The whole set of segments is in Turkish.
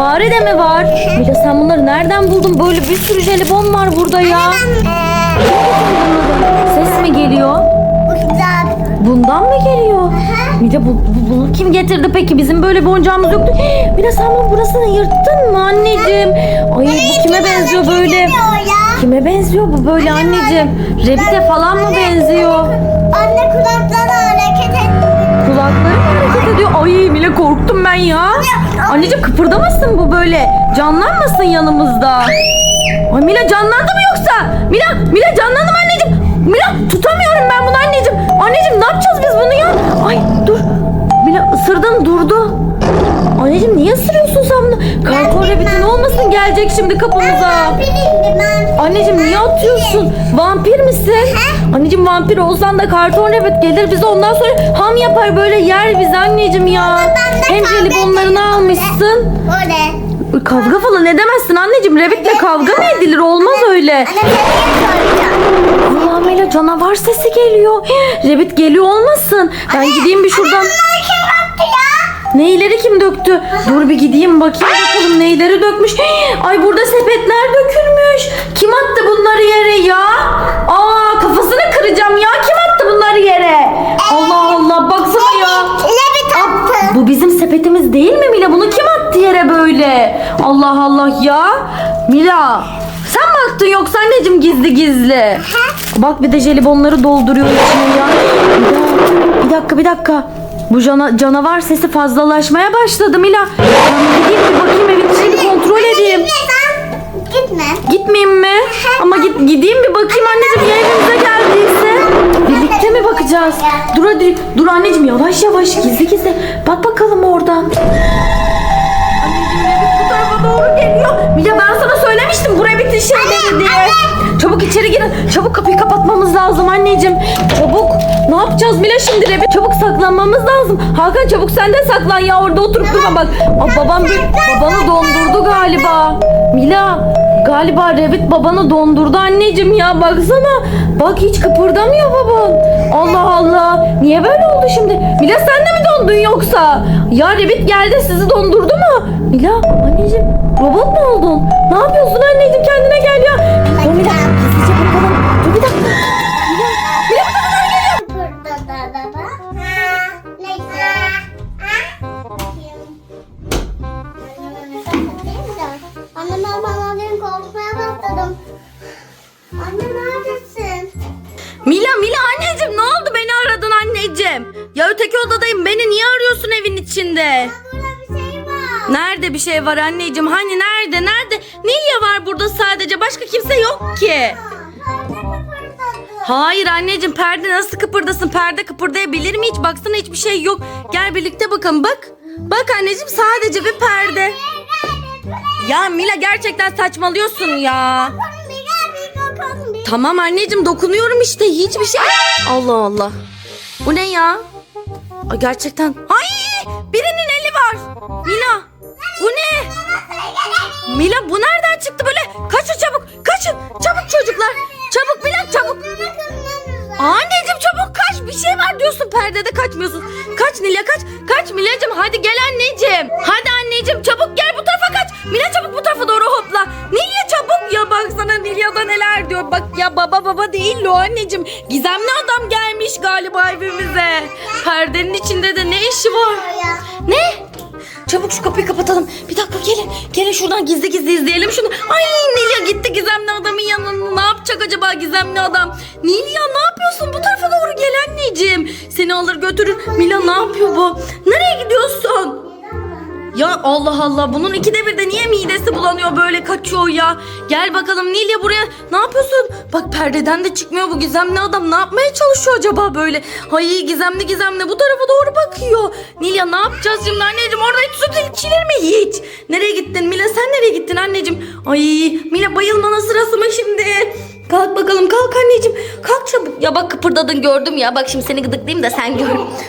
Fare de mi var? Mila sen bunları nereden buldun? Böyle bir sürü jelibon var burada ya. Ses mi geliyor? Bundan mı geliyor? Mila bu, bu- bunu kim getirdi peki? Bizim böyle bir oyuncağımız yoktu. Mila sen bunun burasını yırttın mı anneciğim? Ay bu kime benziyor böyle? Kime benziyor bu böyle anneciğim? Rabbit'e falan mı benziyor? Anne kulakları hareket etti. Kulakları mı hareket ediyor? Ay Mila korktum ben ya. Anneciğim kıpırdamasın bu böyle. Canlanmasın yanımızda. Ay Mila canlandı mı yoksa? Mila, Mila canlandı mı anneciğim? Mila tutamıyorum ben bunu anneciğim. Anneciğim ne yapacağız biz bunu ya? Ay dur. Mila ısırdın durdu. Anneciğim niye ısırıyorsun sen bunu? Karton rabbitin olmasın gelecek şimdi kapımıza. Ben. Anneciğim niye atıyorsun? Vampir misin? Anneciğim vampir olsan da karton rabbit gelir bize ondan sonra ham yapar böyle yer bizi anneciğim ya. Hem jelibonlarını almışsın. O ne? Kavga falan edemezsin anneciğim. Rabbit'le kavga mı edilir? Olmaz öyle. Anne. Allah'ım öyle canavar sesi geliyor. Rabbit geliyor olmasın. Ben gideyim bir şuradan. Ya? Neyleri kim döktü? Dur bir gideyim bakayım bakalım neyleri dökmüş. Ay burada sepetler dökülmüş. Kim attı bunları yere ya? Aa kafasını kıracağım ya. Kim attı bunları yere? Allah Allah baksana ya. Lebit attı. Bu bizim sepetimiz değil mi Mila? Bunu kim attı yere böyle? Allah Allah ya. Mila sen mi attın yoksa anneciğim gizli gizli? Bak bir de jelibonları dolduruyor içine ya. Bir dakika bir dakika. Bu cana- canavar sesi fazlalaşmaya başladı Mila. Ben gideyim bir bakayım evin içini bir kontrol edeyim. Gitme sen. Gitme. Gitmeyeyim mi? Ama git gideyim bir bakayım anneciğim ya evimize geldiyse. Birlikte mi bakacağız? Dur hadi dur anneciğim yavaş yavaş gizli gizli. Bak bakalım oradan. Anneciğim Rabbit bu tarafa doğru geliyor. Mila ben sana söylemiştim buraya bitin şeyleri diye. Çabuk içeri girin. Çabuk kapıyı kapatmamız lazım anneciğim. Çabuk. Ne yapacağız Mila şimdi Rabbit? Çabuk saklanmamız lazım. Hakan çabuk sen de saklan ya orada oturup durma bak. Aa, babam bir, babanı dondurdu galiba. Mila galiba Rabbit babanı dondurdu anneciğim ya baksana. Bak hiç kıpırdamıyor baban. Allah Allah. Niye böyle oldu şimdi? Mila sen de mi dondun yoksa? Ya Rabbit geldi sizi dondurdu mu? Mila anneciğim robot mu oldun? Ne yapıyorsun anneciğim kendine gel ya. Mila hızlıca. Var anneciğim? Hani nerede? Nerede? Nilya var burada sadece. Başka kimse yok ki. Hayır anneciğim perde nasıl kıpırdasın? Perde kıpırdayabilir mi hiç? Baksana hiçbir şey yok. Gel birlikte bakalım bak. Bak anneciğim sadece bir perde. Ya Mila gerçekten saçmalıyorsun ya. Tamam anneciğim dokunuyorum işte hiçbir şey. Allah Allah. Bu ne ya? Gerçekten. Ay birinin eli var. Mila bu ne? Mila bu nereden çıktı böyle? Kaçın çabuk kaçın. Çabuk çocuklar. Çabuk Mila çabuk. Anneciğim çabuk kaç. Bir şey var diyorsun perdede kaçmıyorsun. Kaç Nilya kaç. Kaç Milyacığım hadi gel anneciğim. Hadi anneciğim çabuk gel bu tarafa kaç. Milya çabuk bu tarafa doğru hopla. Nilya çabuk ya baksana Nilya'da neler diyor. Bak ya baba baba değil o anneciğim. Gizemli adam gelmiş galiba evimize. Perdenin içinde de ne işi var? Ne? Çabuk şu kapıyı kapatalım. Bir dakika gelin. Gelin şuradan gizli gizli izleyelim şunu. Ay Nilya gitti gizemli adamın yanına. Ne yapacak acaba gizemli adam? Nilya ne yapıyorsun? Bu tarafa doğru gel anneciğim. Seni alır götürür. Mila ne yapıyor bu? Nereye? Ya Allah Allah bunun ikide bir de niye midesi bulanıyor böyle kaçıyor ya. Gel bakalım Nilya buraya ne yapıyorsun? Bak perdeden de çıkmıyor bu gizemli adam ne yapmaya çalışıyor acaba böyle? Ay gizemli gizemli bu tarafa doğru bakıyor. Nilya ne yapacağız şimdi anneciğim orada hiç süt içilir mi hiç? Nereye gittin Mila sen nereye gittin anneciğim? Ay Mila bayılmanın sırası mı şimdi? Kalk bakalım kalk anneciğim. Kalk çabuk. Ya bak kıpırdadın gördüm ya. Bak şimdi seni gıdıklayayım da sen gör.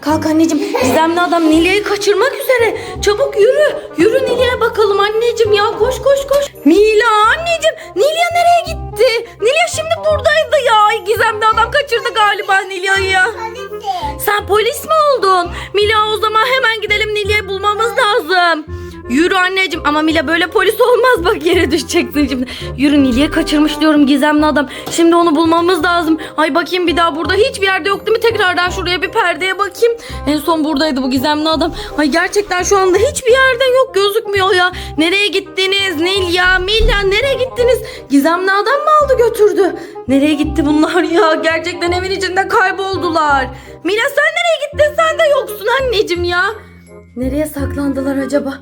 Kalk anneciğim. Gizemli adam Nilya'yı kaçırmak üzere. Çabuk yürü. Yürü Nilya'ya bakalım anneciğim ya. Koş koş koş. Mila anneciğim. Nilya nereye gitti? Nilya şimdi buradaydı ya. Gizemli adam kaçırdı galiba Nilya'yı. Sen polis mi oldun? Mila o zaman hemen gidelim Nilya'yı bulmamız lazım. Yürü anneciğim ama Mila böyle polis olmaz bak yere düşeceksin şimdi. Yürü Nilay'ı kaçırmış diyorum gizemli adam. Şimdi onu bulmamız lazım. Ay bakayım bir daha burada hiçbir yerde yok değil mi? Tekrardan şuraya bir perdeye bakayım. En son buradaydı bu gizemli adam. Ay gerçekten şu anda hiçbir yerde yok gözükmüyor ya. Nereye gittiniz Nilya, Mila nereye gittiniz? Gizemli adam mı aldı götürdü? Nereye gitti bunlar ya? Gerçekten evin içinde kayboldular. Mila sen nereye gittin? Sen de yoksun anneciğim ya. Nereye saklandılar acaba?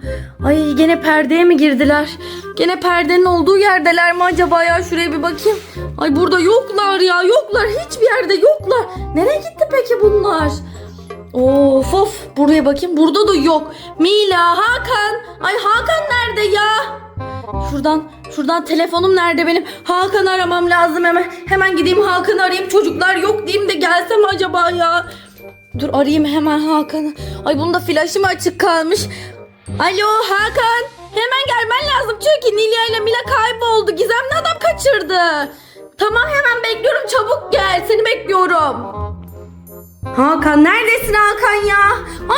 Ay gene perdeye mi girdiler? Gene perdenin olduğu yerdeler mi acaba ya? Şuraya bir bakayım. Ay burada yoklar ya yoklar. Hiçbir yerde yoklar. Nereye gitti peki bunlar? Of of buraya bakayım. Burada da yok. Mila, Hakan. Ay Hakan nerede ya? Şuradan şuradan telefonum nerede benim? Hakan aramam lazım hemen. Hemen gideyim Hakan'ı arayayım. Çocuklar yok diyeyim de gelsem acaba ya. Dur arayayım hemen Hakan'ı. Ay bunda flaşı mı açık kalmış? Alo Hakan. Hemen gelmen lazım çünkü Nilya ile Mila kayboldu. Gizemli adam kaçırdı. Tamam hemen bekliyorum çabuk gel. Seni bekliyorum. Hakan neredesin Hakan ya?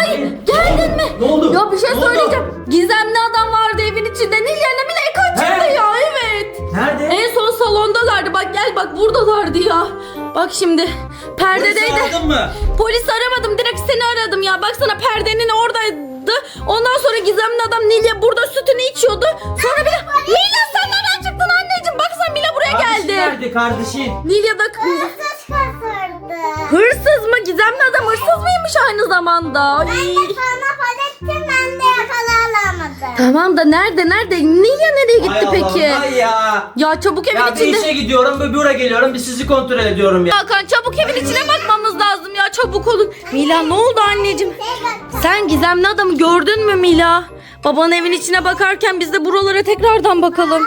Ay geldin mi? Ne oldu? Ya bir şey Ne oldu? söyleyeceğim. Gizemli adam vardı evin içinde. Nilya ile Mila'yı kaçırdı He? ya evet. Nerede? En son salondalardı. Bak gel bak buradalardı ya. Bak şimdi perdedeydi. Polisi aradın mı? Polis aramadım direkt seni aradım ya. Baksana perdenin oradaydı. Ondan sonra gizemli adam Nilya burada sütünü içiyordu. Sonra bir de Mila sen nereden çıktın anneciğim? Baksana Mila buraya Kardeşin geldi. nerede kardeşin? Nilya da Hırsız kaçırdı. hırsız mı? Gizemli adam hırsız mıymış aynı zamanda? Ay. Ben de sana para ettim ben de yakalanamadım. Tamam da nerede nerede? Nilya nereye gitti Ay peki? Allah'ım, ay ya. Ya çabuk evin Ya bir içinde. işe gidiyorum bir buraya geliyorum bir sizi kontrol ediyorum ya. Hakan çabuk evin içine bakmamız lazım ya çabuk olun. Mila ne oldu anneciğim? Sen gizemli adamı gördün mü Mila? Baban evin içine bakarken biz de buralara tekrardan bakalım.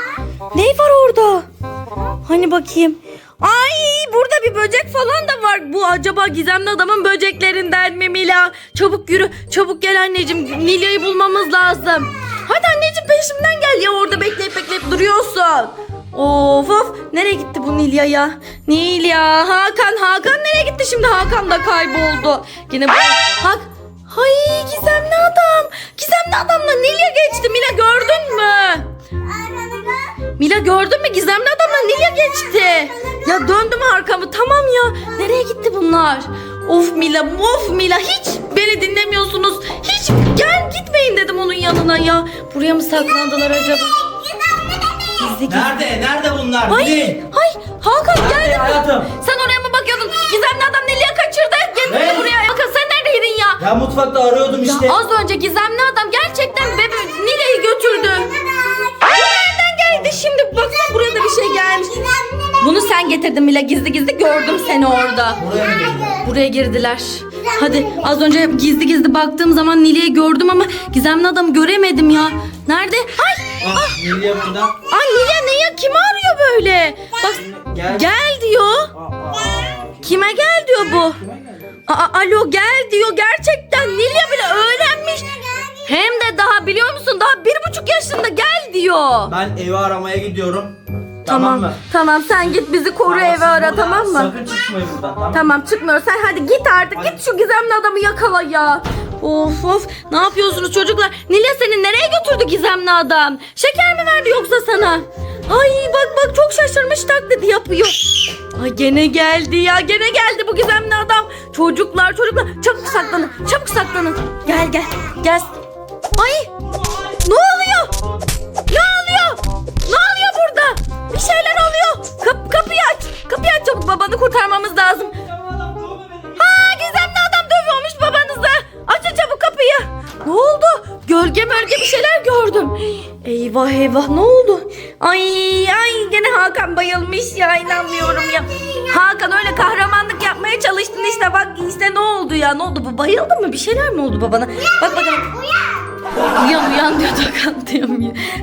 Ne var orada? Hani bakayım. Ay burada bir böcek falan da var. Bu acaba gizemli adamın böceklerinden mi Mila? Çabuk yürü. Çabuk gel anneciğim. Nilya'yı bulmamız lazım. Hadi anneciğim peşimden gel ya orada bekleyip bekleyip duruyorsun. Of of nereye gitti bu Nilya ya? Nilya Hakan Hakan nereye gitti şimdi Hakan da kayboldu. Yine bu Hak Hay gizemli adam. Gizemli adamla Nilya geçti. Mila gördün mü? Mila gördün mü? Gizemli adamla Nilya geçti. Ya döndüm arkamı. Tamam ya. Nereye gitti bunlar? Of Mila, of Mila. Hiç beni dinlemiyorsunuz. Hiç gel gitmeyin dedim onun yanına ya. Buraya mı saklandılar acaba? Gizli gizli. Nerede? Nerede bunlar? Ay, Bilin. ay Hakan Nerede geldin mi? hayatım? Sen oraya mı bakıyordun? Gizemli adam Nilya'yı kaçırdı. Gelin Ne? buraya. Hakan sen neredeydin ya? Ya mutfakta arıyordum işte. Ya az önce gizemli adam gerçekten bebe gelmiş. Bunu sen getirdin Mila gizli gizli gördüm seni orada. Buraya mı girdin? Buraya girdiler. Hadi az önce gizli gizli baktığım zaman Nilya'yı gördüm ama gizemli adamı göremedim ya. Nerede? Ay! Ah, Nilya burada. Ay Nilya ne ya? Kimi arıyor böyle? Bak Gel. gel diyor. Aa, aa. Kime gel diyor bu? Kime geldi? Aa, alo gel diyor. Gerçekten Nilya bile öğrenmiş. Hem de daha biliyor musun? Daha bir buçuk yaşında gel diyor. Ben evi aramaya gidiyorum. Tamam, Tamam. mı? Tamam sen git bizi koru eve siz ara buradan tamam mı? Sakın çıkmayın buradan tamam mı? Tamam çıkmıyor. Sen hadi git artık. Git şu gizemli adamı yakala ya. Of of. Ne yapıyorsunuz çocuklar? Nilya seni nereye götürdü gizemli adam? Şeker mi verdi yoksa sana? Ay bak bak çok şaşırmış taklidi yapıyor. Ay gene geldi ya. Gene geldi bu gizemli adam. Çocuklar çocuklar çabuk saklanın. Çabuk saklanın. Gel gel. Gel. Ay ne oluyor? Babanı kurtarmamız lazım. Ha gizemli adam dövüyormuş babanızı. Açın çabuk kapıyı. Ne oldu? Gölge mölge bir şeyler gördüm. Eyvah eyvah ne oldu? Ay ay gene Hakan bayılmış ya inanmıyorum ya. Hakan öyle kahramanlık yapmaya çalıştın işte bak işte ne oldu ya ne oldu bu bayıldı mı bir şeyler mi oldu babana? Bak bakalım. Uyan uyan diyor tokat diyor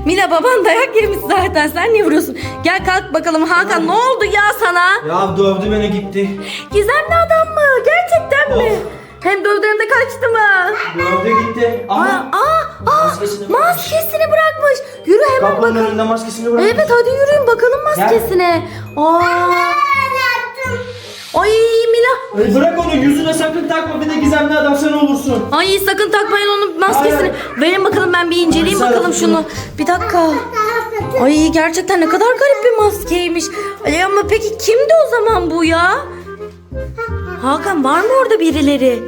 Mila. Baban dayak yemiş zaten sen niye vuruyorsun? Gel kalk bakalım Hakan ne oldu ya sana? Ya dövdü beni gitti. Gizemli adam mı? Gerçekten mi? Of. Hem dövdü hem de kaçtı mı? Dövdü gitti. Aa, Ama aa, aa, Maskesini bırakmış. maskesini bırakmış. Yürü hemen kapının bakalım. önünde maskesini bırakmış. Evet hadi yürüyün bakalım maskesine. Aa. Ay Mila. Ay bırak onu yüzüne sakın takma bir de gizemli adam sen olursun. Ay sakın takmayın onun maskesini. Hayır. Verin bakalım ben bir inceleyeyim Ay, bakalım şunu. Bir dakika. Ay gerçekten ne kadar garip bir maskeymiş. Ay ama peki kimdi o zaman bu ya? Hakan var mı orada birileri?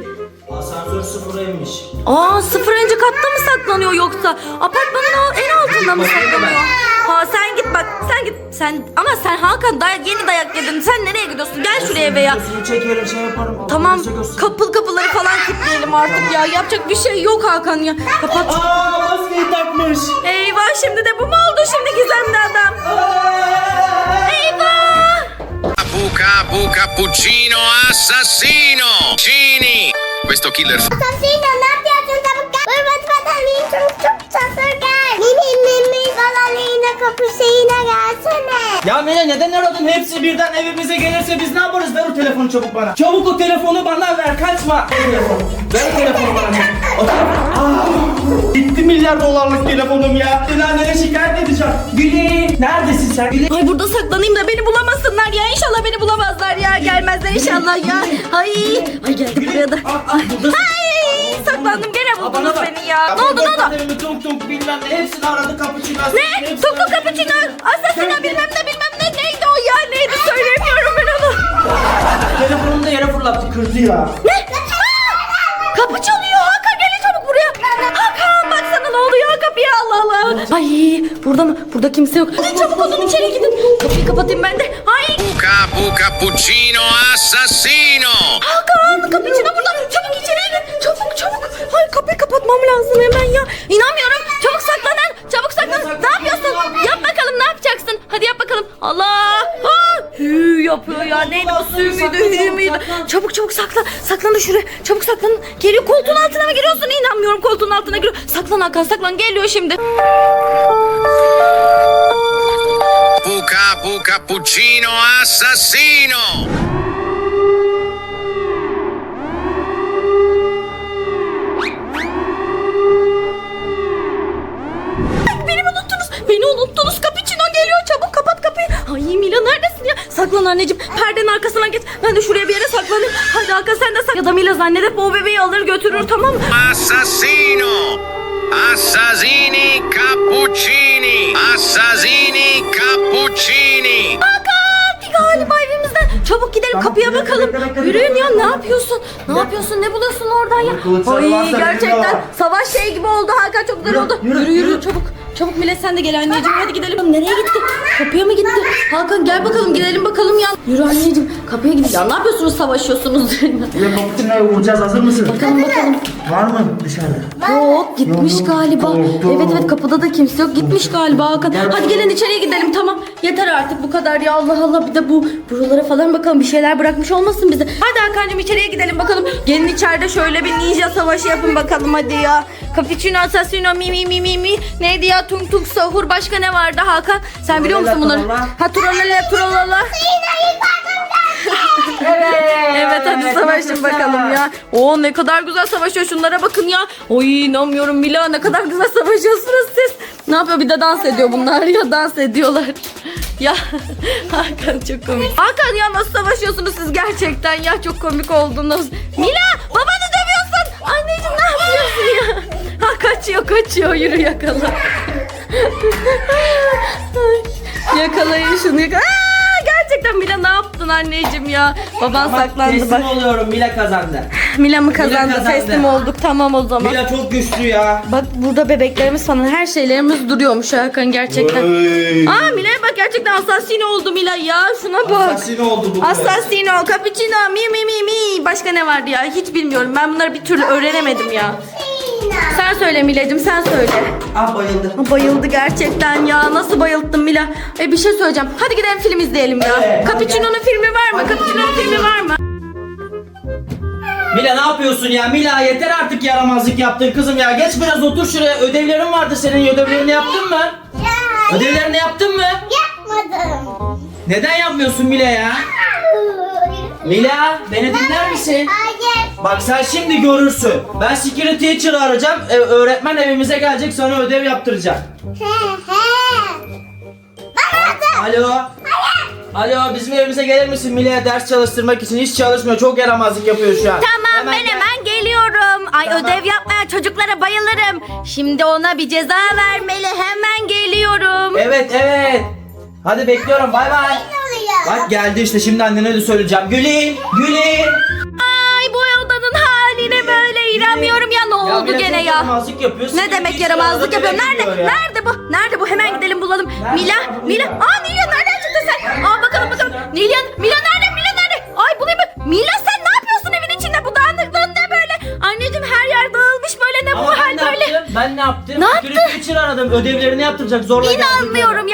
Asansör sıfıra inmiş. Aa sıfırıncı katta mı saklanıyor yoksa? Apartmanın en altında mı saklanıyor? Ha sen git bak sen git sen ama sen Hakan day yeni dayak yedin. Sen nereye gidiyorsun? Gel şuraya eve ya. Videosunu çekerim şey yaparım. Tamam göster. kapıl kapıları falan kilitleyelim artık ya. Yapacak bir şey yok Hakan ya. Kapat. Aa maskeyi takmış. Eyvah şimdi de bu mu oldu şimdi gizemli adam? Eyvah! Buca, bu cappuccino assassino! Cini! Questo killer Asasino ne yapıyorsun çabuk. Hırvat vatanıyım çok çok çabuk. Mini mini balalıyla kapışıyla gelsene. Ya Mine neden aradın? Hepsi birden evimize gelirse biz ne yaparız? Ver o telefonu çabuk bana. Çabuk o telefonu bana ver. Kaçma. Ver o telefonu. Ver o telefonu bana. O telefon. Aa, gitti milyar dolarlık telefonum ya. Dilanere şikayet edeceğim. Güley. Neredesin sen? Güley. Ay burada saklanayım da beni bulamasınlar ya. İnşallah beni bulamazlar ya. Gelmezler inşallah ya. Ay, ay geldi buraya da. Ah, ah, buradasın. Ay buldunuz bak. beni ya. Ne oldu ne oldu? Evimi tunk tunk bilmem ne. Hepsini aradı kapıcı. Ne? Tuklu kapıcino, asasino bilmem ne bilmem ne. Neydi o ya? Neydi? Söyleyemiyorum ben onu. Telefonumu da yere fırlattı kırdı ya. Ne? Aa! Kapı çalıyor. Hakan gelin çabuk buraya. Hakan baksana ne oluyor kapıya Allah Allah. Ay burada mı? Burada kimse yok. Hadi çabuk odun içeri gidin. Kapıyı kapatayım ben de. Ay Buca, bu cappuccino assassino! Hakan kapı içine burada. Çabuk içeriye gir. Çabuk çabuk. Ay kapatmam lazım hemen ya. İnanmıyorum. Çabuk saklanın. Çabuk saklan. Ne yapıyorsun? Yap bakalım ne yapacaksın? Hadi yap bakalım. Allah. Ha! Hü yapıyor ya. Neydi o sü müydü hü müydü? Çabuk çabuk saklan. Saklan da şuraya. Çabuk saklan. Geliyor koltuğun altına mı giriyorsun? İnanmıyorum koltuğun altına giriyor. Saklan Hakan saklan. Geliyor şimdi. Buca, bu cappuccino assassino! Anneciğim. Perdenin arkasına geç. Ben de şuraya bir yere saklanayım. Hadi Hakan sen de sak. Ya da Mila zannedip o bebeği alır götürür tamam mı? Assassino! Assassini cappuccini! Assassini cappuccini! Hakan galiba evimizden. Çabuk gidelim Tamam, kapıya bekle, bakalım. bekle, bekle, Yürüyün bekle. ya ne yapıyorsun? Ne yapıyorsun? Ne buluyorsun oradan ya? kılıçları varsa Ay gerçekten var. savaş şey gibi oldu Hakan çok güzel Yürü, oldu. yürü, Yürü yürü, yürü. çabuk. Çabuk Mile sen de gel anneciğim hadi gidelim. Nereye gitti? Kapıya mı gitti? Hakan gel bakalım gidelim bakalım ya. Yürü anneciğim kapıya gidin. Ya ne yapıyorsunuz savaşıyorsunuz? Ya kapıcıya vuracağız hazır mısın? bakalım bakalım. Var mı dışarıda? Yok gitmiş Yok, yok. galiba. Korktum. Evet evet kapıda da kimse yok. Gitmiş galiba Hakan. Gel Hadi bakalım. gelin içeriye gidelim tamam. Yeter artık bu kadar ya Allah Allah. Bir de bu buralara falan bakalım bir şeyler bırakmış olmasın bize. Hadi Hakan'cığım içeriye gidelim bakalım. Gelin içeride şöyle bir ninja savaşı yapın bakalım hadi ya. Cappuccino, assassino, mi mi mi mi mi. Neydi ya tung tung sahur başka ne vardı Hakan? Sen biliyor musun bunları? Ha turalala turalala. Evet hadi savaşın bakalım ya. Oo ne kadar güzel savaşıyor şunlara bakın ya. Oy inanmıyorum Mila ne kadar güzel savaşıyorsunuz siz. Ne yapıyor bir de dans ediyor bunlar ya dans ediyorlar. Ya Hakan çok komik. Hakan ya nasıl savaşıyorsunuz siz gerçekten ya çok komik oldunuz. Mila babanı dövüyorsun. Anneciğim ne yapıyorsun ya? Ha kaçıyor kaçıyor yürü yakala. Ay, Yakalayın şunu yakala. Aa, Yaptın anneciğim ya? Baban saklandı Teslim bak. oluyorum Mila kazandı. Mila mı kazandı? kazandı. Teslim olduk tamam o zaman. Mila çok güçlü ya. Bak burada bebeklerimiz falan her şeylerimiz duruyormuş Hakan gerçekten. Oy. Aa Mila'ya bak gerçekten assassin oldu Mila ya şuna bak. Assassino oldu bu. kız. Assassino, cappuccino, mi mi mi mi. Başka ne vardı ya? Hiç bilmiyorum. Ben bunları bir türlü öğrenemedim ya. Sen söyle Mila'cığım sen söyle. Ah bayıldı. Bayıldı gerçekten ya. Nasıl bayılttın Mila? E bir şey söyleyeceğim. Hadi gidelim film izleyelim ya. Evet, Cappuccino'nun filmi var mı? Cappuccino'nun filmi var mı? Mila ne yapıyorsun ya? Mila yeter artık yaramazlık yaptın kızım ya. Geç biraz otur şuraya. Ödevlerin vardı senin. Ödevlerini yaptın mı? Ödevlerini yaptın mı? Yapmadım. Neden yapmıyorsun Mila ya? Mila beni dinler misin? Hayır. Bak sen şimdi görürsün. Ben security teacher'ı arayacağım. Ee, öğretmen evimize gelecek sana ödev yaptıracak. He he. Alo. Alo bizim evimize gelir misin Mile'ye ders çalıştırmak için hiç çalışmıyor çok yaramazlık yapıyor şu an. Tamam ben gel. hemen geliyorum. Ay Tamam. ödev yapmaya çocuklara bayılırım. Şimdi ona bir ceza vermeli. Hemen geliyorum. Evet evet. Hadi bekliyorum bay bay. Bak geldi işte şimdi annene de söyleyeceğim. Gülün Gülün. Ay bu odanın haline böyle inanmıyorum ya ne oldu gene ya? Yaramazlık yapıyor. Ne demek yaramazlık arada yapıyor? Nerede? bile gidiyor ya. Nerede bu? Nerede bu? Hemen gidelim bulalım. Nerede? Mila, bu Mila. Aa Nilya nereden çıktın sen? Aa bakalım bakalım. Nilya, Mila nerede? Mila nerede? Ay bulayım mı? Mila sen ne yapıyorsun evin içinde? Bu dağınıklığın ne böyle? Anneciğim her yer dağılmış böyle ne bu Ama hal ben ne böyle? yaptım? Ben ne yaptım? Ne Security için aradım. Ödevlerini yaptıracak zorla geldim İnanmıyorum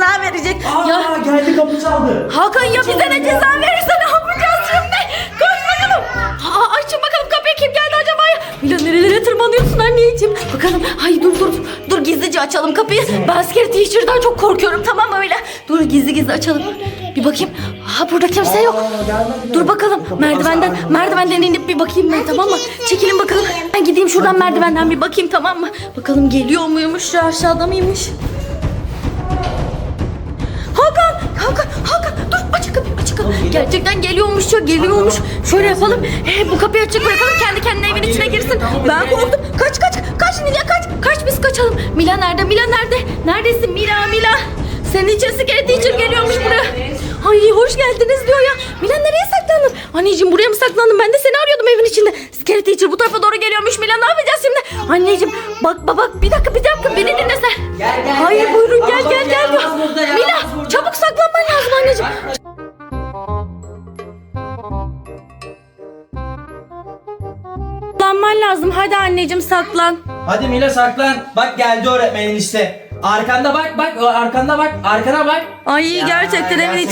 ceza verecek. Aa Ya geldi kapı çaldı. Hakan ya bize ne ceza verirse ne yapacağız şimdi? Koş bakalım. Aa, açın bakalım kapıyı kim geldi acaba ya? Mila nerelere tırmanıyorsun anneciğim? Bakalım. Ay dur dur. Dur gizlice açalım kapıyı. Ben scary teacher'dan çok korkuyorum tamam mı Mila? Dur gizli gizli açalım. Bir bakayım. Aa burada kimse yok. Aa, gelmedi. Dur bakalım merdivenden merdivenden inip bir bakayım ben tamam mı? Çekilin bakalım. Ben gideyim şuradan merdivenden bir bakayım tamam mı? Bakalım geliyor muymuş aşağıda mıymış? Gerçekten geliyormuş ya geliyormuş. Şöyle yapalım. He, bu kapıyı açık bırakalım kendi kendine evin içine girsin. Ben korktum. Kaç kaç kaç Nilya kaç. Kaç biz kaçalım. Mila nerede? Mila nerede? Neredesin Mila Mila? Senin için Secret Teacher geliyormuş buraya. Ay hoş geldiniz diyor ya. Mila nereye saklandın? Anneciğim buraya mı saklandın? Ben de seni arıyordum evin içinde. Secret Teacher bu tarafa doğru geliyormuş. Mila ne yapacağız şimdi? Anneciğim bak bak bak bir dakika bir dakika beni dinle Hadi anneciğim saklan. Hadi Mila saklan. Bak geldi öğretmenin işte. Arkanda bak bak arkanda bak arkana bak. Ay gerçekten evin gerçekten. içinde